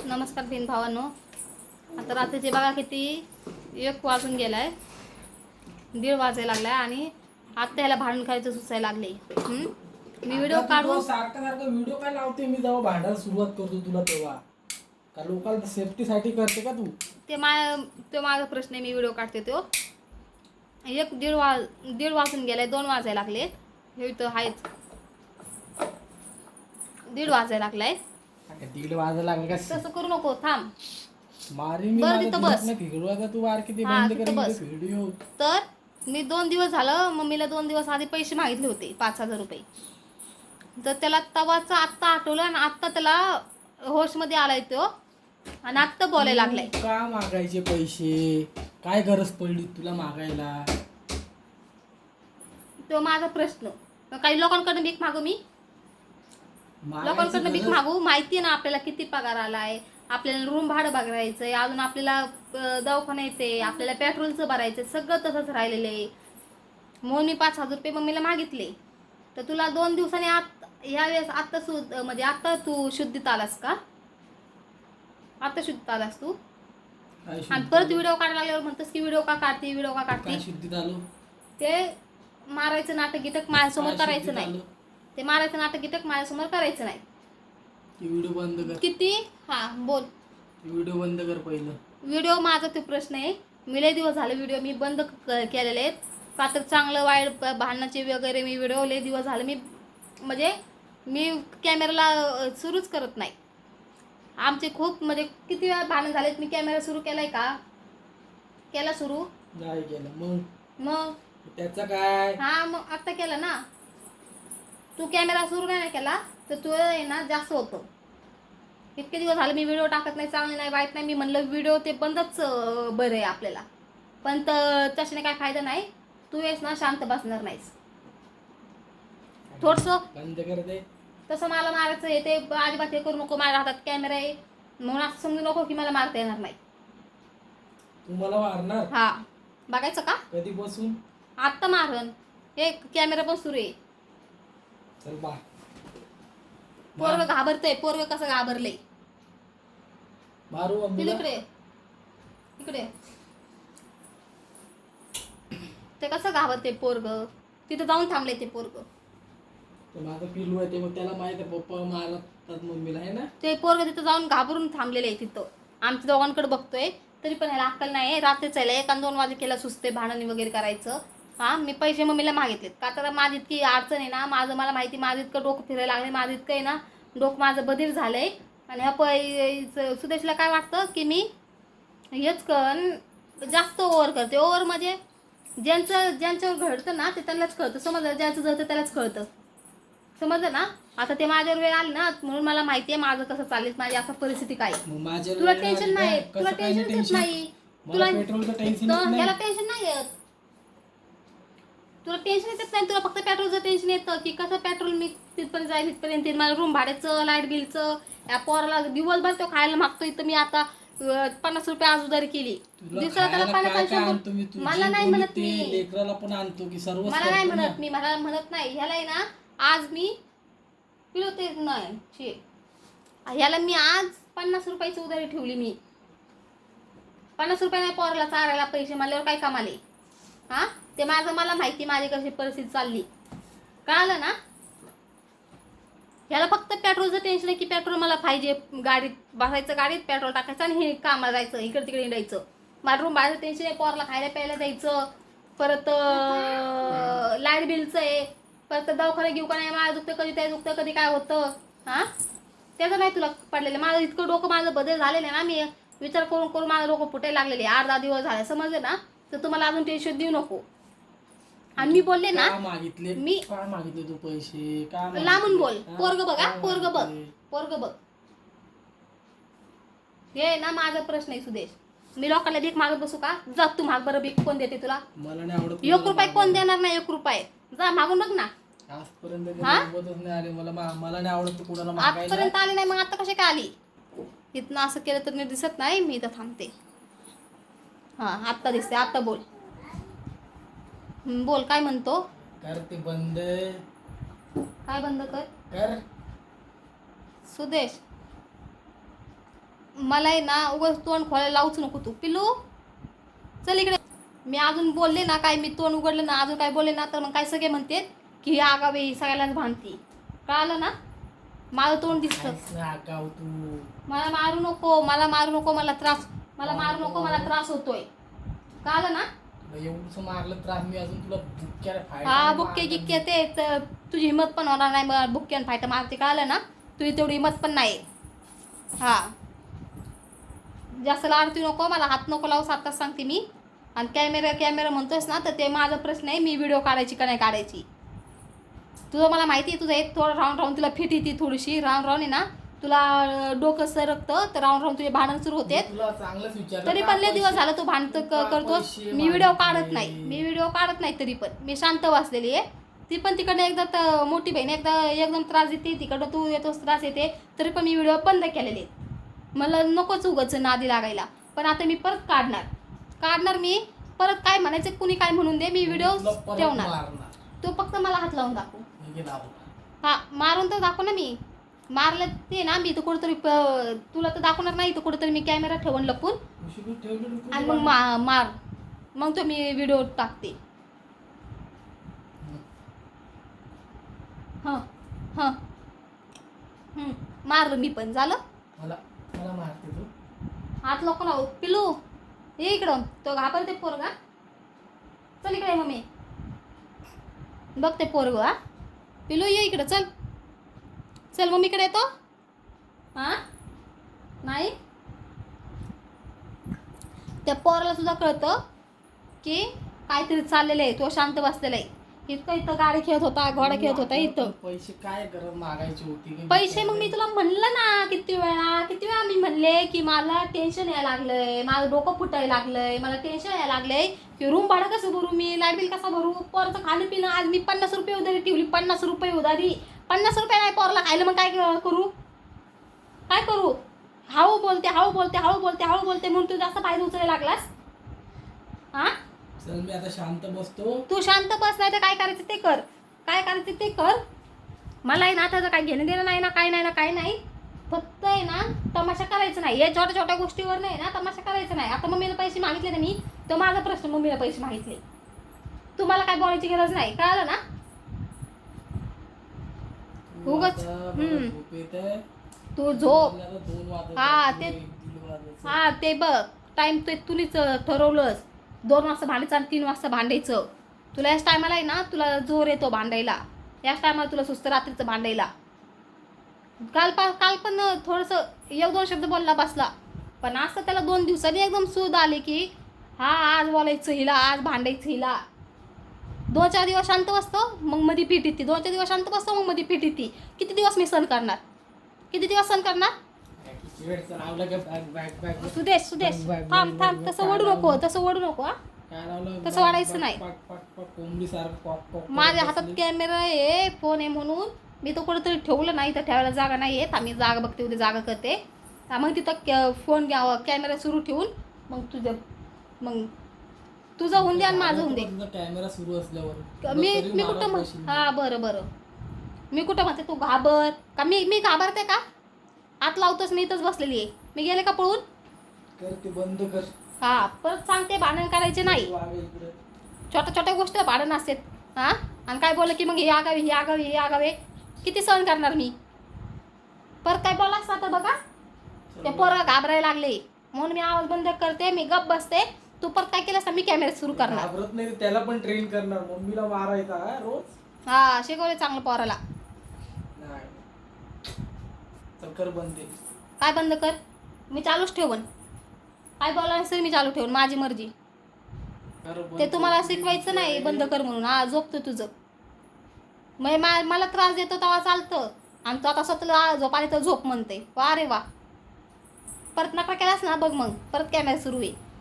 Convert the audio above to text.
नमस्कार बिन भावांनो. आता रात्रीचे बघा किती एक वाजून गेलाय. दीड वाजायला लागलाय आणि आत्ता ह्याला भांडण खायचं सुचायला लागले? मी व्हिडिओ काढून सारखं सारखं व्हिडिओ काय लावते मी जेव्हा भांडायला सुरुवात करतो तुला तेव्हा. का लोकांना सेफ्टीसाठी करते का तू? ते मा तो माझा प्रश्न आहे मी व्हिडिओ काढते तो. एक दीड वा दीड वाजून गेलाय दोन वाजायला लागले. हे इथं आहेच दीड वाजायला लागलाय. वाजायला लागले का? तसं करू नको थांब. मारीन मी बरं, तिथं बस. आता तू वार किती हा, बंद तिथं बस. करेन व्हिडिओ तर मी दोन दिवस झालं मम्मीला दोन दिवस आधी पैसे मागितले होते पाच हजार रुपये. तर त्याला तवाचं आत्ता आठवलं आणि आत्ता त्याला होशमध्ये आलाय तो. आणि आत्ता बोलायला लागलाय. का मागायचे पैसे? काय गरज पडली तुला मागायला? तो माझा प्रश्न. मग काही लोकांकडनं भीक मागू मी? लोकांकडनं भीक मागू माहिती ना आपल्याला किती पगार आलाय. आपल्याला रूम भाडं बघायचंय अजून आपल्याला दवाखाना येते आपल्याला पेट्रोलचं भरायचं सगळं तसंच राहिलेलं आहे. म्हणून मी पाच हजार रुपये मम्मीला मागितले. तर तुला दोन दिवसांनी आत ह्या वेळेस आत्ता सु म्हणजे आत्ता तू शुद्धीत आलास का? आत्ता शुद्धीत आलास तू? आणि परत? व्हिडिओ काढायला लागल्यावर म्हणतोस की व्हिडिओ का काढते व्हिडिओ का काढते? ते मारायचं नाटक गिटक माझ्यासमोर करायचं नाही? ते मारायचं नाटक गिटक माझ्यासमोर करायचं नाही. व्हिडिओ बंद कर. किती? हा बोल. व्हिडिओ बंद कर पहिलं. व्हिडिओ माझा तो प्रश्न आहे. मी लय दिवस झाले व्हिडिओ मी बंद क- केलेले आहेत. का तर चांगलं वाईट ब- भांडणाचे वगैरे मी व्हिडिओ लय दिवस झाले. मी म्हणजे मी कॅमेराला अ, सुरूच करत नाही. आमचे खूप म्हणजे किती वेळा भांडण झालेत मी कॅमेरा सुरू केलाय का? केला सुरू? नाही केलं. मग? मग? त्याचं काय? हा मग आत्ता केला ना. तू कॅमेरा सुरू नाही ना केला तर तू आहे ना जास्त होतं. इतके दिवस झाले मी व्हिडिओ टाकत नाही चांगले नाही वाईट नाही. मी म्हणलं व्हिडिओ ते बंदच बरं आहे आपल्याला. पण तर तशाने काय फायदा नाही. तू येस ना शांत बसणार नाहीस. थोडंसं तसं मला मारायचं आहे ते अजिबात हे करू नको माझ्या हातात कॅमेरा आहे. म्हणून असं समजू नको की मला मारता येणार नाही. तू मला मारणार? हा. बघायचं का? कधी बसून? आत्ता मारण हे कॅमेरा पण सुरू आहे. चल बा पोरग घाबरतंय पोरग कसं घाबरलंय? मारू इकडे इकडे ते कसं घाबरते पोरग? तिथं जाऊन थांबले ते पोरग. तो माझं पिलू आहे ते मग त्याला माहीत आहे पप्पा मारतात मम्मीला आहे ना? ते पोरग तिथं जाऊन घाबरून थांबलेले आहे तिथं. आमच्या दोघांकडे बघतोय तरी पण ह्याला अक्कल नाही रात्रीच यायला एक आणि दोन वाजे केला सुचते भांडणी वगैरे करायचं. हा मी पैसे मम्मीला मागितलेत. का तर माझी इतकी अडचण आहे ना माझं मला माहिती माझं इतकं डोकं फिरायला लागले माझं इतकं आहे ना डोकं माझं बधीर झालंय. आणि ह्या पै सुदेशला काय वाटतं की मी हेच कन जास्त ओव्हर करते. ओव्हर म्हणजे ज्यांचं ज्यांच्यावर घडतं ना ते त्यांनाच कळतं. समजलं? ज्यांचं जळतं त्यालाच कळतं. समजलं ना? आता ते माझ्यावर वेळ आली ना म्हणून मला माहिती आहे माझं कसं चालेल माझी आता परिस्थिती काय. आहे. तुला टेन्शन नाही? तुला टेन्शन नाही. तुला टेन्शन नाही. ह्याला टेन्शन नाही येत तुला टेन्शन येत नाही तुला फक्त पेट्रोलचं टेन्शन येतं की कसं पेट्रोल मी तिथपर्यंत जाईल तिथपर्यंत मला रूम भाड्याचं लाइट बिलचं या पोराला दिवसभर तो खायला मागतो इथं मी आता पन्नास रुपये आज उधारी केली दिवसाला त्याला पन्नास मला नाही म्हणत मी. पण आणतो की सर्व मला नाही म्हणत मी मला म्हणत नाही. ह्याला आहे ना आज मी पिलो ते नाही ह्याला मी आज पन्नास रुपयाची उधारी ठेवली मी. पन्नास रुपये नाही पोराला चारायला पैसे मारल्यावर काय कमाले हा? ते माझं मला माहिती माझी कशी परिस्थिती चालली. कळालं ना? ह्याला फक्त पेट्रोलचं टेन्शन आहे की पेट्रोल मला पाहिजे. गाडीत बसायचं गाडीत पेट्रोल टाकायचं आणि हे कामाला जायचं इकडे तिकडे हिंडायचं. माझं रूम माझं टेन्शन आहे पोराला खायला प्यायला द्यायचं परत लाइट बिलचं आहे. परत दवाखाना घेऊ का नाही माझं दुखतं कधी ते दुखतं कधी काय होतं? हा? त्याचं नाही तुला पडलेलं. माझं इतकं डोकं माझं बदल झालेलं आहे ना मी विचार करून करून माझं डोकं फुटायला लागलेले आठ दहा दिवस झाले समजले ना? तर तुम्हाला अजून टेन्शन देऊ नको. आणि मी बोलले ना का मागितले? मी- का मागितले तू पैसे? का मागितले? लांबून बोल. हा? पोरग बघा का पोरग बघ मागितले? पोरग बघ. हे ना माझा प्रश्न आहे सुदेश. मी लोकांना भीक मागत बसू का? जा तू माग बरं भीक कोण देते तुला? मला नाही आवडत एक रुपये कोण देणार नाही एक रुपये. जा मागून बघ ना. आजपर्यंत हा? नाही आले मला. मा- मला नाही आवडत तू कुणाला मागायला. आजपर्यंत आली नाही मग आता कशी काय आली? इथनं असं केलं तर मी दिसत नाही मी इथं थांबते. हा आत्ता दिसते आत्ता बोल. बोल काय म्हणतो? कर ते बंद. काय बंद कर? कर. सुदेश मला आहे ना उगाच तोंड खोलायला लावूच नको तू. पिल्लू चल इकडे. मी अजून बोलले ना काय मी तोंड उघडलं ना अजून काय बोलले ना तर मग काय सगळे म्हणते की ही आगावे सगळ्यांनाच भांडती. कळालं ना? माझं तोंड दिसतं आगाव तू. मला मारू नको मला मारू नको मला त्रास मला मारू नको मला त्रास होतोय. कळालं ना? तुला एवढंसं मारलं त्रास मी अजून तुला बुक्क्याला फायदा हा बुक्के गिक्के ते तर तुझी हिंमत पण होणार नाही मग बुक्क्यान फायटर मारते कळालं ना? तुझी तेवढी हिंमत पण नाही. हा. जास्त लाडती नको मला हात नको लावू आत्ताच सांगते मी. आणि कॅमेरा कॅमेरा म्हणतोस ना तर ते माझा प्रश्न आहे मी व्हिडिओ काढायची का नाही काढायची? तुझं मला माहिती आहे तुझं एक थोडं राऊंड राऊंड तुला फिट येते थोडीशी राऊंड राऊंड आहे ना? तुला डोकं सरकतं तर राऊंड राऊंड तुझे भांडण सुरू होते. तरी पण लय दिवस झालं तू भांडत का करतोस? पैसे मी व्हिडिओ? काढत नाही? मी व्हिडिओ काढत नाही तरी पण. मी शांत बसलेली आहे. ती पण तिकडनं एकदा त- मोठी बहीण एकदा एकदम त्रास देते. तिकडं तू येतोस त्रास येते. तरी पण मी व्हिडिओ बंद केलेले. मला नकोच उगाच नादी लागायला. पण आता मी परत काढणार. काढणार मी. परत काय म्हणायचं कुणी काय म्हणून दे मी व्हिडिओ ठेवणार. तू फक्त मला हात लावून दाखव. हा मारून तर दाखव ना मी. मारलं ते ना मी इथं कुठंतरी प- तुला तर दाखवणार नाही इथं कुठंतरी मी कॅमेरा ठेवून लपून. आणि मग. मा मार. मग तो मी व्हिडिओ टाकते. हां हां. हं, मारलं मी पण. झालं? मला मला मारते तू. हात लोक ना पिलू ये इकडं. तो घाबरते पोरगा चल इकडे मम्मी. बघ ते पोरग हा. पिलू ये इकडं चल. चल मम्मीकडे येतो. हां? नाही? त्या पोराला सुद्धा कळतं की काहीतरी चाललेलं आहे. तो शांत बसलेला आहे. इतकं इथं गाडी खेळत होता घोडा खेळत होता इथं. पैसे काय गरज मागायची होती पैसे मग मी तुला म्हणलं ना किती वेळा किती वेळा मी म्हणले की मला टेन्शन यायला लागलंय माझं डोकं फुटायला लागलंय मला टेन्शन यायला लागलंय की रूम भाडं कसं भरू मी लाइट बिल कसं भरू? पोराचं खाणं पिणं आज मी पन्नास रुपये उधारी ठेवली पन्नास रुपये उधारी. पन्नास रुपये नाही पोराला खायला मग काय करू? काय करू? हळू बोलते हळू बोलते हळू बोलते हळू बोलते म्हणून तू जास्त फायदा उचलायला लागलास? हा चल मी आता शांत बसतो. तू शांत बस नाही तर काय करायचं ते कर. काय करायचं ते कर. मला आहे ना त्याचं काय घेणं देणं नाही ना काय नाही ना काय नाही. फक्त आहे ना तमाशा करायचं नाही. या छोट्या छोट्या गोष्टीवर नाही ना तमाशा करायचं नाही. आता मम्मीला पैसे मागितले ना मी तर माझा प्रश्न मम्मीला पैसे मागितले. तुम्हाला काय बोलायची गरज नाही. कळालं ना? उगाच, आता तू झोप. हा, ते-. हा ते बघ. टाईम ते तुम्हीच ठरवलंस. दोन वाजता भांडायचं आणि तीन वाजता भांडायचं. तुला याच टायमाला आहे ना तुला जोर येतो भांडायला. याच टायमाला तुला सुस्त रात्रीचं भांडायला. काल पा काल पण थोडंसं एक दोन शब्द बोलला बसला. पण असं त्याला दोन दिवसांनी एकदम सूद आली की हा आज बोलायचं हिला आज भांडायचं हिला. दोन चार दिवस शांत बसतो मग मध्ये पीठ येते. दोन चार दिवस शांत बसतो मग मध्ये पीठ येते. किती दिवस मी सण करणार? किती दिवस सण करणार? सुदेश सुदेश. थांब थांब. तसं ओढू नको तसं ओढू नको हा. तसं वाढायचं नाही. माझ्या हातात कॅमेरा आहे फोन आहे म्हणून. मी तो कुठेतरी ठेवलं नाही तर ठेवायला जागा नाही आहे. आम्ही जागा बघते उद्या जागा करते. मग तिथं फोन घ्यावा कॅमेरा सुरू ठेवून. मग तुझं मग तुझं होऊन दे आणि माझं होऊन दे. कॅमेरा सुरू असल्यावर मी मी कुठं म्हण हा बरं बरं. मी कुठं म्हणते तू घाबर. का मी मी घाबरते का? हात लावतोच मी इथंच बसलेली आहे. मी गेले का पळून? कर ते बंद कर. हा परत सांगते भांडण करायचे नाही. इकडे छोट्या छोट्या गोष्टी भाडं नसतात हां? आणि काय बोललं की मग हे आगावे हे आगावे हे आगावे. किती सहन करणार मी? परत काय बोलास आता बघा. ते पोरं घाबरायला लागले. म्हणून मी आवाज बंद करते मी गप बसते. तू परत काय केलंस ना मी कॅमेरा सुरू करणार. घाबरत नाही त्याला पण ट्रेन करणार. मम्मीला मारायचा हा, रोज. हा शिकवले चांगलं पोराला. कर बंद ते काय बंद कर? मी चालूच ठेवन. काय बोलायला असेल मी चालू ठेवून माझी मर्जी. कर बंद. ते तुम्हाला शिकवायचं नाही बंद कर म्हणून. हा झोपतो तुझं. मग मा- मला त्रास देतो तेव्हा चालतं. आणि तू आता स्वतःला झोप आली तर झोप म्हणते. वा रे वा. परत नका केलास ना बघ मग. परत कॅमेरा सुरू आहे